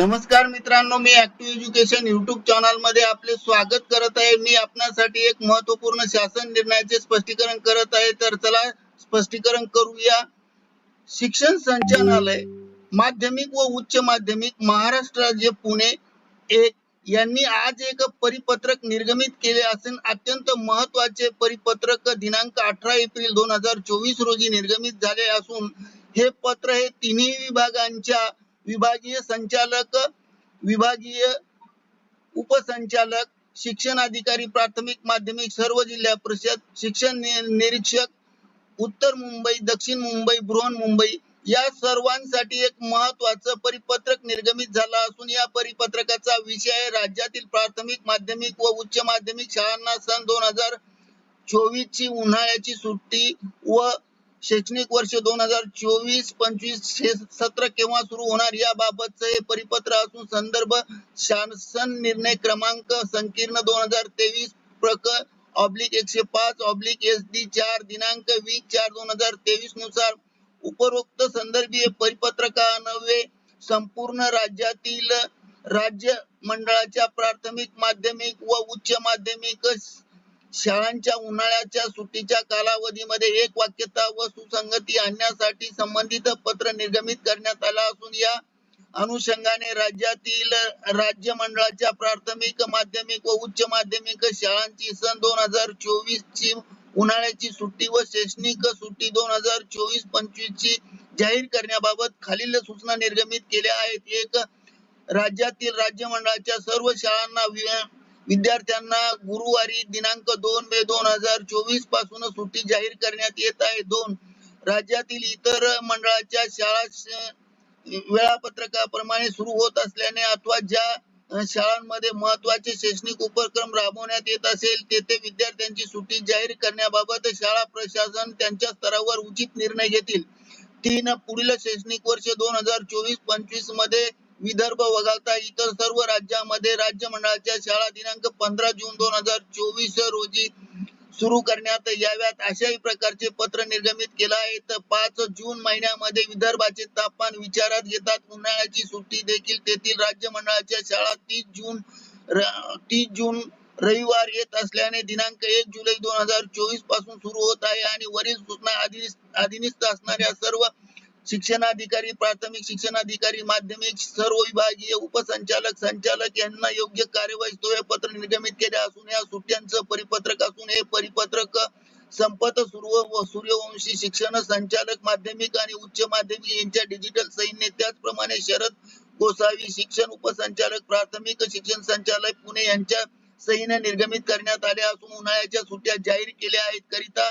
नमस्कार मित्रांनो मी ऍक्टिव्ह एज्युकेशन युट्यूब चॅनलमध्ये आपले स्वागत करत आहे. मी आपणासाठी एक महत्त्वपूर्ण शासन निर्णयाचे स्पष्टीकरण करत आहे. तर चला स्पष्टीकरण करूया. शिक्षण संचालनालय माध्यमिक व उच्च माध्यमिक महाराष्ट्र राज्य पुणे एक यांनी आज एक परिपत्रक निर्गमित केले असून अत्यंत महत्त्वाचे परिपत्रक दिनांक अठरा एप्रिल दोन हजार चोवीस रोजी निर्गमित झाले असून हे पत्र हे तिन्ही विभागांच्या विभागीय संचालक विभागीय उपसंचालक शिक्षण अधिकारी प्राथमिक माध्यमिक सर्व जिल्हा परिषद शिक्षण निरीक्षक उत्तर मुंबई दक्षिण मुंबई बृहन मुंबई या सर्वांसाठी एक महत्वाचं परिपत्रक निर्गमित झालं असून या परिपत्रकाचा विषय आहे राज्यातील प्राथमिक माध्यमिक व उच्च माध्यमिक शाळांना सन दोन हजार चोवीस ची उन्हाळ्याची सुट्टी व शैक्षणिक वर्ष दोन हजार चोवीस पंचवीस हे सत्र केव्हा सुरू होणार याबाबतचं हे परिपत्र असून संदर्भ शासन निर्णय क्रमांक संकीर्ण दोन हजार तेवीस प्रक. ऑब्लिक एकशे पाच ऑब्लिक एस डी चार दिनांक वीस चार दोन हजार तेवीसनुसार उपरोक्त संदर्भीय परिपत्रकान्वये संपूर्ण राज्यातील राज्य मंडळाच्या प्राथमिक माध्यमिक व उच्च माध्यमिक शाळांच्या उन्हाळ्याच्या सुट्टीच्या कालावधीमध्ये एक वाक्यता व सुसंगती आणण्यासाठी संबंधित पत्र निर्गमित करण्यात आला असून या अनुषंगाने राज्यातील राज्य मंडळाच्या प्राथमिक माध्यमिक व उच्च माध्यमिक शाळांची सन दोन हजार चोवीस ची उन्हाळ्याची सुट्टी व शैक्षणिक सुट्टी दोन हजार चोवीस पंचवीस ची जाहीर करण्याबाबत खालील सूचना निर्गमित केल्या आहेत. एक राज्यातील राज्य मंडळाच्या सर्व शाळांना विद्यार्थ्यांना गुरुवारी दिनांक दोन मे दोन हजार चोवीसपासून सुट्टी जाहीर करण्यात येत आहे. दोन राज्यातील इतर मंडळाच्या शाळा वेळापत्रकाप्रमाणे सुरू होत असल्याने अथवा ज्या शाळांमध्ये महत्त्वाचे शैक्षणिक उपक्रम राबवण्यात येत असेल तेथे विद्यार्थ्यांची सुट्टी जाहीर करण्याबाबत शाळा प्रशासन त्यांच्या स्तरावर उचित निर्णय घेतील. तीन पुढील शैक्षणिक वर्ष दोन हजार चोवीस पंचवीसमध्ये विदर्भ वगळता इतर सर्व राज्यामध्ये राज्य मंडळाच्या शाळा दिनांक पंधरा जून दोन हजार चोवीस रोजी सुरू करण्यात याव्यात. अशाही प्रकारचे पत्र निर्गमित केलं आहे. तर पाच जून महिन्यामध्ये विदर्भाचे तापमान विचारात घेतात. उन्हाळ्याची सुट्टी देखील तेथील राज्य मंडळाच्या शाळा तीस जून तीस जून रविवार येत असल्याने दिनांक एक जुलै दोन हजार चोवीसपासून सुरू होत आहे आणि वरील सूचना अधीन अधीनस्थ असणाऱ्या सर्व शिक्षणाधिकारी प्राथमिक शिक्षणाधिकारी माध्यमिक सर्व विभागीय उपसंचालक संचालक यांना योग्य कार्यवाही पत्र निर्गमित केले असून या सुट्ट्यांचं परिपत्रक असून हे परिपत्रक संपत सुरू व सूर्यवंशी शिक्षण संचालक माध्यमिक आणि उच्च माध्यमिक यांच्या डिजिटल सैन्य त्याचप्रमाणे शरद गोसावी शिक्षण उपसंचालक प्राथमिक शिक्षण संचालक पुणे यांच्या सहीने निर्गमित करण्यात आले असून उन्हाळ्याच्या सुट्ट्या जाहीर केल्या आहेत. करिता